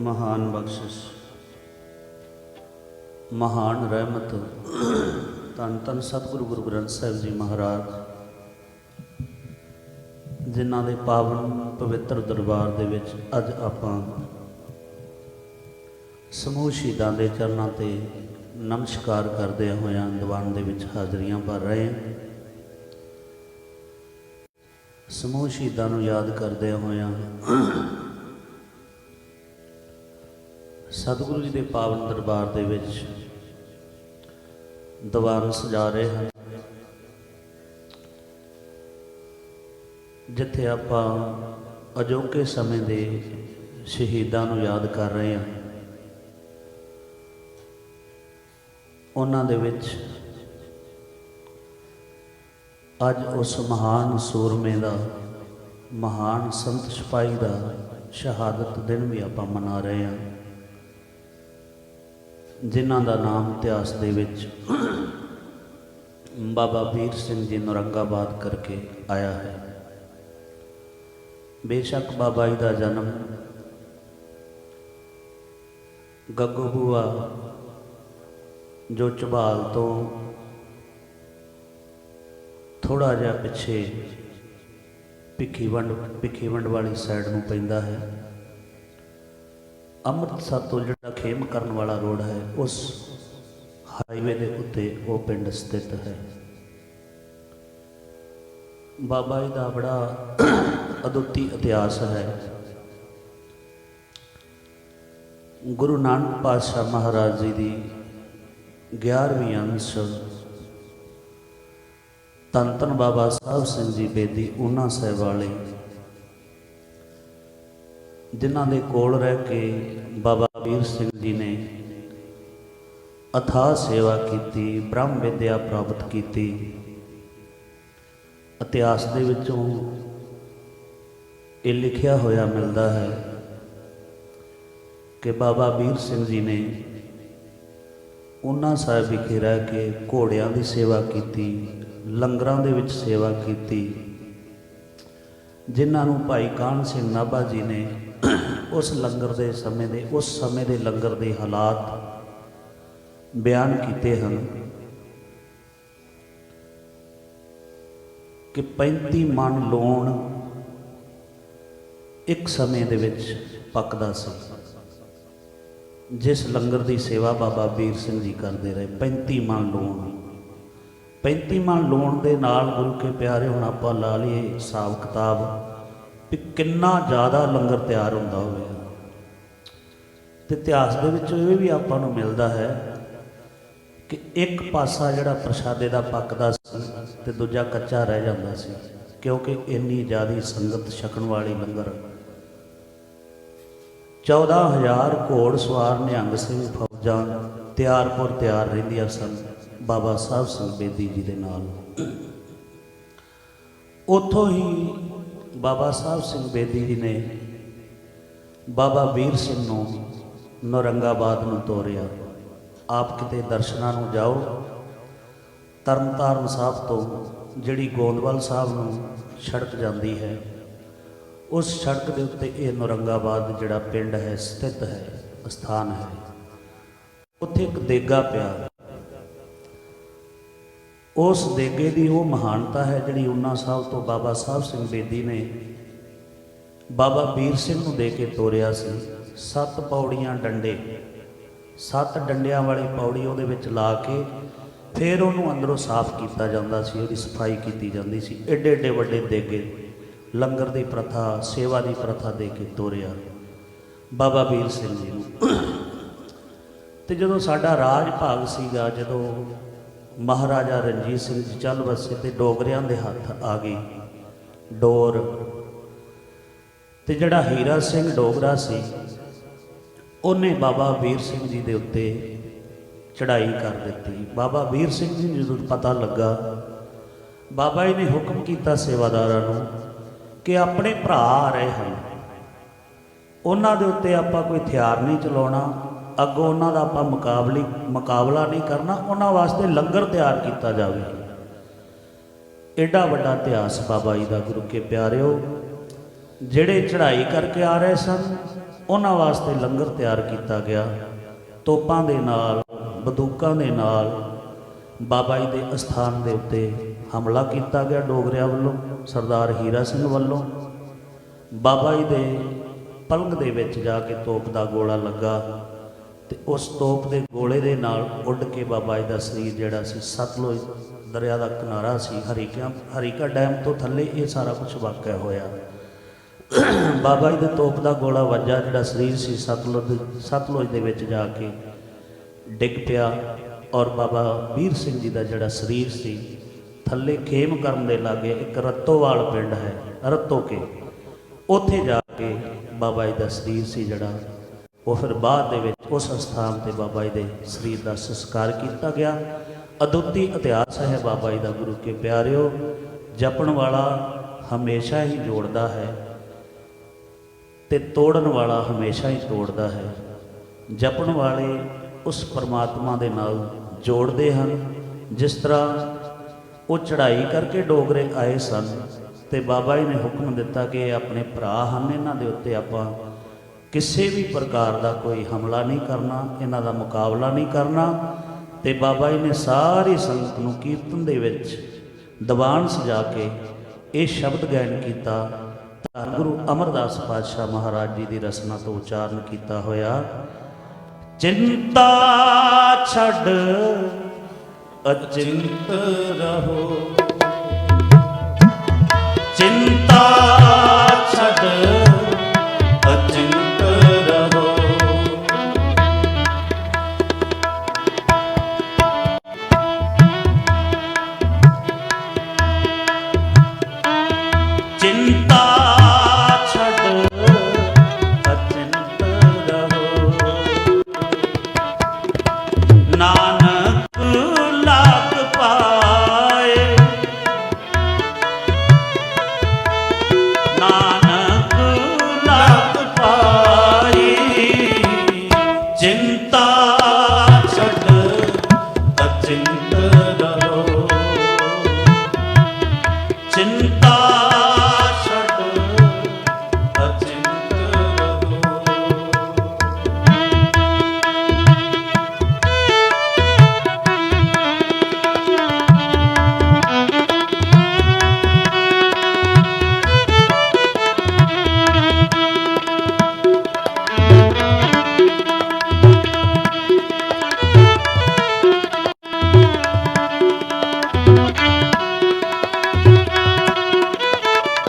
ਮਹਾਨ ਬਖਸ਼ਿਸ਼। ਮਹਾਨ ਰਹਿਮਤ। ਧੰਨ ਧੰਨ ਸਤਿਗੁਰੂ ਗੁਰੂ ਗ੍ਰੰਥ ਸਾਹਿਬ ਜੀ ਮਹਾਰਾਜ, ਜਿਨ੍ਹਾਂ ਦੇ ਪਾਵਨ ਪਵਿੱਤਰ ਦਰਬਾਰ ਦੇ ਵਿੱਚ ਅੱਜ ਆਪਾਂ ਸਮੂਹ ਸ਼ਹੀਦਾਂ ਦੇ ਚਰਨਾਂ ਤੇ ਨਮਸਕਾਰ ਕਰਦੇ ਹੋਇਆਂ ਦੀਵਾਨ ਦੇ ਵਿੱਚ ਹਾਜ਼ਰੀਆਂ ਭਰ ਰਹੇ ਹਾਂ। ਸਮੂਹ ਸ਼ਹੀਦਾਂ ਨੂੰ ਯਾਦ ਕਰਦੇ ਹੋਇਆਂ ਸਤਿਗੁਰੂ ਜੀ ਦੇ ਪਾਵਨ ਦਰਬਾਰ ਦੇ ਵਿੱਚ ਦੀਵਾਨ ਸਜਾ ਰਹੇ ਹਨ। ਜਿੱਥੇ ਆਪਾਂ ਅਜੋਕੇ ਸਮੇਂ ਦੇ ਸ਼ਹੀਦਾਂ ਨੂੰ ਯਾਦ ਕਰ ਰਹੇ ਹਾਂ, ਉਹਨਾਂ ਦੇ ਵਿੱਚ ਅੱਜ ਉਸ ਮਹਾਨ ਸੂਰਮੇ ਦਾ, ਮਹਾਨ ਸੰਤ ਸਿਪਾਹੀ ਦਾ ਸ਼ਹਾਦਤ ਦਿਨ ਵੀ ਆਪਾਂ ਮਨਾ ਰਹੇ ਹਾਂ। ਜਿਨ੍ਹਾਂ ਦਾ ਨਾਮ ਇਤਿਹਾਸ ਦੇ ਵਿੱਚ ਬਾਬਾ ਵੀਰ ਸਿੰਘ ਜੀ ਨੌਰੰਗਾਬਾਦ ਕਰਕੇ ਆਇਆ ਹੈ। ਬੇਸ਼ੱਕ ਬਾਬਾ ਜੀ ਦਾ ਜਨਮ ਗੱਗੋ ਬੂਆ ਜੋ ਝਬਾਲ ਤੋਂ ਥੋੜਾ ਜਿਹਾ ਪਿੱਛੇ ਭਿੱਖੀਵੰਡ ਭਿੱਖੀਵੰਡ ਵਾਲੀ ਸਾਈਡ ਨੂੰ ਪੈਂਦਾ ਹੈ। ਅੰਮ੍ਰਿਤਸਰ ਤੋਂ ਜਿਹੜਾ ਖੇਮ ਕਰਨ ਵਾਲਾ ਰੋਡ ਹੈ, ਉਸ ਹਾਈਵੇ ਦੇ ਉੱਤੇ ਉਹ ਪਿੰਡ ਸਥਿਤ ਹੈ। ਬਾਬਾ ਜੀ ਦਾ ਬੜਾ ਅਦੁੱਤੀ ਇਤਿਹਾਸ ਹੈ। ਗੁਰੂ ਨਾਨਕ ਪਾਤਸ਼ਾਹ ਮਹਾਰਾਜ ਜੀ ਦੀ 11ਵੀਂ ਅੰਸ਼ ਧੰਨ ਧੰਨ ਬਾਬਾ ਸਾਹਿਬ ਸਿੰਘ ਜੀ ਬੇਦੀ ਉਹਨਾਂ ਸਾਹਿਬ ਵਾਲੇ ਜਿਨ੍ਹਾਂ ਦੇ ਕੋਲ ਰਹਿ ਕੇ ਬਾਬਾ ਵੀਰ ਸਿੰਘ ਜੀ ਨੇ ਅਥਾਹ ਸੇਵਾ ਕੀਤੀ, ਬ੍ਰਹਮ ਵਿਦਿਆ ਪ੍ਰਾਪਤ ਕੀਤੀ। ਇਤਿਹਾਸ ਦੇ ਵਿੱਚੋਂ ਇਹ ਲਿਖਿਆ ਹੋਇਆ ਮਿਲਦਾ ਹੈ ਕਿ ਬਾਬਾ ਵੀਰ ਸਿੰਘ ਜੀ ਨੇ ਉਹਨਾਂ ਸਾਹਿਬ ਵਿਖੇ ਰਹਿ ਕੇ ਘੋੜਿਆਂ ਦੀ ਸੇਵਾ ਕੀਤੀ, ਲੰਗਰਾਂ ਦੇ ਵਿੱਚ ਸੇਵਾ ਕੀਤੀ, ਜਿਨ੍ਹਾਂ ਨੂੰ ਭਾਈ ਕਾਨ ਸਿੰਘ ਨਾਭਾ ਜੀ ਨੇ ਉਸ ਲੰਗਰ ਦੇ ਸਮੇਂ ਦੇ, ਉਸ ਸਮੇਂ ਦੇ ਲੰਗਰ ਦੇ ਹਾਲਾਤ ਬਿਆਨ ਕੀਤੇ ਹਨ ਕਿ 35 ਮਣ ਲੋਣ ਇੱਕ ਸਮੇਂ ਦੇ ਵਿੱਚ ਪੱਕਦਾ ਸੀ। ਜਿਸ ਲੰਗਰ ਦੀ ਸੇਵਾ ਬਾਬਾ ਵੀਰ ਸਿੰਘ ਜੀ ਕਰਦੇ ਰਹੇ 35 ਮਣ ਲੋਣ। 35 ਮਣ ਲੋਣ ਦੇ ਨਾਲ ਗੁਰੂ ਕੇ ਪਿਆਰੇ, ਹੁਣ ਆਪਾਂ ਲਾ ਲਈਏ ਹਿਸਾਬ ਕਿਤਾਬ ਵੀ ਕਿੰਨਾ ਜ਼ਿਆਦਾ ਲੰਗਰ ਤਿਆਰ ਹੁੰਦਾ ਹੋਵੇ। ਤੇ ਇਤਿਹਾਸ ਦੇ ਵਿੱਚ ਇਹ ਵੀ ਆਪਾਂ ਨੂੰ ਮਿਲਦਾ ਹੈ ਕਿ ਇੱਕ ਪਾਸਾ ਜਿਹੜਾ ਪ੍ਰਸ਼ਾਦੇ ਦਾ ਪੱਕਦਾ ਸੀ ਤੇ ਦੂਜਾ ਕੱਚਾ ਰਹਿ ਜਾਂਦਾ ਸੀ, ਕਿਉਂਕਿ ਇੰਨੀ ਜ਼ਿਆਦੀ ਸੰਗਤ ਛਕਣ ਵਾਲੀ ਲੰਗਰ। 14000 ਘੋੜ ਸਵਾਰ ਨਿਹੰਗ ਸਿੰਘ ਫੌਜਾਂ ਤਿਆਰਪੁਰ ਤਿਆਰ ਰਹਿੰਦੀਆਂ ਸਨ, ਬਾਬਾ ਸਾਹਿਬ ਸਿੰਘ ਬੇਦੀ ਜੀ ਦੇ ਨਾਲ। ਉੱਥੋਂ ਹੀ ਬਾਬਾ ਸਾਹਿਬ ਸਿੰਘ ਬੇਦੀ ਜੀ ਨੇ ਬਾਬਾ ਵੀਰ ਸਿੰਘ ਨੂੰ ਨੌਰੰਗਾਬਾਦ ਨੂੰ ਤੋਰਿਆ। ਆਪ ਕਿਤੇ ਦਰਸ਼ਨਾਂ ਨੂੰ ਜਾਓ। ਤਰਨਤਾਰਨ ਸਾਹਿਬ ਤੋਂ ਜਿਹੜੀ ਗੋਂਦਵਾਲ ਸਾਹਿਬ ਨੂੰ ਸੜਕ ਜਾਂਦੀ ਹੈ, ਉਸ ਸੜਕ ਦੇ ਉੱਤੇ ਇਹ ਨੌਰੰਗਾਬਾਦ ਜਿਹੜਾ ਪਿੰਡ ਹੈ, ਸਥਿਤ ਹੈ ਸਥਾਨ ਹੈ। ਉੱਥੇ ਇੱਕ ਦੇਗਾ ਪਿਆ। ਉਸ ਦੇਗੇ ਦੀ ਉਹ ਮਹਾਨਤਾ ਹੈ ਜਿਹੜੀ ਉਹਨਾਂ ਸਾਹਿਬ ਤੋਂ ਬਾਬਾ ਸਾਹਿਬ ਸਿੰਘ ਬੇਦੀ ਨੇ ਬਾਬਾ ਵੀਰ ਸਿੰਘ ਨੂੰ ਦੇ ਕੇ ਤੋਰਿਆ ਸੀ। ਸੱਤ ਪੌੜੀਆਂ ਡੰਡੇ, ਸੱਤ ਡੰਡਿਆਂ ਵਾਲੀ ਪੌੜੀ ਉਹਦੇ ਵਿੱਚ ਲਾ ਕੇ ਫਿਰ ਉਹਨੂੰ ਅੰਦਰੋਂ ਸਾਫ਼ ਕੀਤਾ ਜਾਂਦਾ ਸੀ, ਉਹਦੀ ਸਫ਼ਾਈ ਕੀਤੀ ਜਾਂਦੀ ਸੀ। ਏਡੇ ਏਡੇ ਵੱਡੇ ਦੇਗੇ ਲੰਗਰ ਦੀ ਪ੍ਰਥਾ, ਸੇਵਾ ਦੀ ਪ੍ਰਥਾ ਦੇ ਕੇ ਤੋਰਿਆ ਬਾਬਾ ਵੀਰ ਸਿੰਘ ਜੀ ਨੂੰ। ਤੇ ਜਦੋਂ ਸਾਡਾ ਰਾਜ ਭਾਗ ਸੀਗਾ, ਜਦੋਂ ਮਹਾਰਾਜਾ ਰਣਜੀਤ ਸਿੰਘ ਜੀ ਚੱਲ ਵਸੇ ਤੇ ਡੋਗਰਿਆਂ ਦੇ ਹੱਥ ਆ ਗਈ। ਡੋਰ। ਤੇ ਜਿਹੜਾ ਹੀਰਾ ਸਿੰਘ ਡੋਗਰਾ ਸੀ, ਉਹਨੇ ਬਾਬਾ ਵੀਰ ਸਿੰਘ ਜੀ ਦੇ ਉੱਤੇ ਚੜ੍ਹਾਈ ਕਰ ਦਿੱਤੀ। ਬਾਬਾ ਵੀਰ ਸਿੰਘ ਜੀ ਨੂੰ ਜਦੋਂ ਪਤਾ ਲੱਗਾ, ਬਾਬਾ ਜੀ ਨੇ ਹੁਕਮ ਕੀਤਾ ਸੇਵਾਦਾਰਾਂ ਨੂੰ ਕਿ ਆਪਣੇ ਭਰਾ ਆ ਰਹੇ ਹਨ। ਉਹਨਾਂ ਦੇ ਉੱਤੇ ਆਪਾਂ ਕੋਈ ਹਥਿਆਰ ਨਹੀਂ ਚਲਾਉਣਾ। ਅੱਗੋਂ ਉਹਨਾਂ ਦਾ ਆਪਾਂ ਮੁਕਾਬਲੀ, ਮੁਕਾਬਲਾ ਨਹੀਂ ਕਰਨਾ, ਉਹਨਾਂ ਵਾਸਤੇ ਲੰਗਰ ਤਿਆਰ ਕੀਤਾ ਜਾਵੇ। ਐਡਾ ਵੱਡਾ ਇਤਿਹਾਸ ਬਾਬਾ ਜੀ ਦਾ ਗੁਰੂ ਕੇ ਪਿਆਰਿਓ, ਜਿਹੜੇ ਚੜ੍ਹਾਈ ਕਰਕੇ ਆ ਰਹੇ ਸਨ, ਉਹਨਾਂ ਵਾਸਤੇ ਲੰਗਰ ਤਿਆਰ ਕੀਤਾ ਗਿਆ। ਤੋਪਾਂ ਦੇ ਨਾਲ, ਬੰਦੂਕਾਂ ਦੇ ਨਾਲ, ਬਾਬਾ ਜੀ ਦੇ ਅਸਥਾਨ ਦੇ ਉੱਤੇ ਹਮਲਾ ਕੀਤਾ ਗਿਆ ਡੋਗਰਿਆਂ ਵੱਲੋਂ, ਸਰਦਾਰ ਹੀਰਾ ਸਿੰਘ ਵੱਲੋਂ। ਬਾਬਾ ਜੀ ਦੇ ਪਲੰਗ ਦੇ ਵਿੱਚ ਜਾ ਕੇ ਤੋਪ ਦਾ ਗੋਲਾ ਲੱਗਾ। ਤੇ ਉਸ ਤੋਪ ਦੇ ਗੋਲੇ ਦੇ ਨਾਲ ਉੱਡ ਕੇ ਬਾਬਾ ਜੀ ਦਾ ਸਰੀਰ ਜਿਹੜਾ ਸੀ, ਸਤਲੁਜ ਦਰਿਆ ਦਾ ਕਿਨਾਰਾ ਸੀ ਹਰੀਕਾ ਹਰੀਕਾ ਡੈਮ ਤੋਂ ਥੱਲੇ ਇਹ ਸਾਰਾ ਕੁਝ ਵਾਕਿਆ ਹੋਇਆ। ਬਾਬਾ ਜੀ ਦੇ ਤੋਪ ਦਾ ਗੋਲਾ ਵੱਜਾ, ਜਿਹੜਾ ਸਰੀਰ ਸੀ, ਸਤਲੁਜ ਸਤਲੁਜ ਦੇ ਵਿੱਚ ਜਾ ਕੇ ਡਿੱਗ ਪਿਆ ਔਰ ਬਾਬਾ ਵੀਰ ਸਿੰਘ ਜੀ ਦਾ ਜਿਹੜਾ ਸਰੀਰ ਸੀ, ਥੱਲੇ ਖੇਮ ਕਰਨ ਦੇ ਲਾਗੇ ਇੱਕ ਰੱਤੋਵਾਲ ਪਿੰਡ ਹੈ ਰੱਤੋ ਕੇ ਉੱਥੇ ਜਾ ਕੇ ਬਾਬਾ ਜੀ ਦਾ ਸਰੀਰ ਸੀ ਜਿਹੜਾ ਉਹ ਫਿਰ ਬਾਅਦ ਦੇ ਵਿੱਚ ਉਸ ਸਥਾਨ ਤੇ ਬਾਬਾ ਜੀ ਦੇ ਸਰੀਰ ਦਾ ਸੰਸਕਾਰ ਕੀਤਾ ਗਿਆ। ਅਦੁੱਤੀ ਇਤਿਹਾਸ ਹੈ ਬਾਬਾ ਜੀ ਦਾ, ਗੁਰੂ ਕੇ ਪਿਆਰਿਓ, ਜਪਣ ਵਾਲਾ ਹਮੇਸ਼ਾ ਹੀ ਜੋੜਦਾ ਹੈ ਤੇ ਤੋੜਨ ਵਾਲਾ ਹਮੇਸ਼ਾ ਹੀ ਤੋੜਦਾ ਹੈ। ਜਪਣ ਵਾਲੇ ਉਸ ਪਰਮਾਤਮਾ ਦੇ ਨਾਲ ਜੋੜਦੇ ਹਨ। ਜਿਸ ਤਰ੍ਹਾਂ ਉਹ ਚੜ੍ਹਾਈ ਕਰਕੇ ਡੋਗਰੇ ਆਏ ਸਨ ਤੇ ਬਾਬਾ ਜੀ ਨੇ ਹੁਕਮ ਦਿੱਤਾ ਕਿ ਇਹ ਆਪਣੇ ਭਰਾ ਹਨ, ਇਹਨਾਂ ਦੇ ਉੱਤੇ ਆਪਾਂ ਕਿਸੇ ਵੀ ਪ੍ਰਕਾਰ ਦਾ ਕੋਈ ਹਮਲਾ ਨਹੀਂ ਕਰਨਾ, ਇਹਨਾਂ ਦਾ ਮੁਕਾਬਲਾ ਨਹੀਂ ਕਰਨਾ। ਤੇ ਬਾਬਾ ਜੀ ਨੇ ਸਾਰੀ ਸੰਗਤ ਨੂੰ ਕੀਰਤਨ ਦੇ ਵਿੱਚ ਦੀਵਾਨ ਸਜਾ ਕੇ ਇਹ ਸ਼ਬਦ ਗਾਇਨ ਕੀਤਾ। ਧੰਨ ਗੁਰੂ ਅਮਰਦਾਸ ਪਾਤਸ਼ਾਹ ਮਹਾਰਾਜ ਜੀ ਦੀ ਰਸਨਾ ਤੋਂ ਉਚਾਰਨ ਕੀਤਾ ਹੋਇਆ, ਚਿੰਤਾ ਛੱਡ, ਅਚਿੰਤ ਰਹੋ। ਚਿੰਤਾ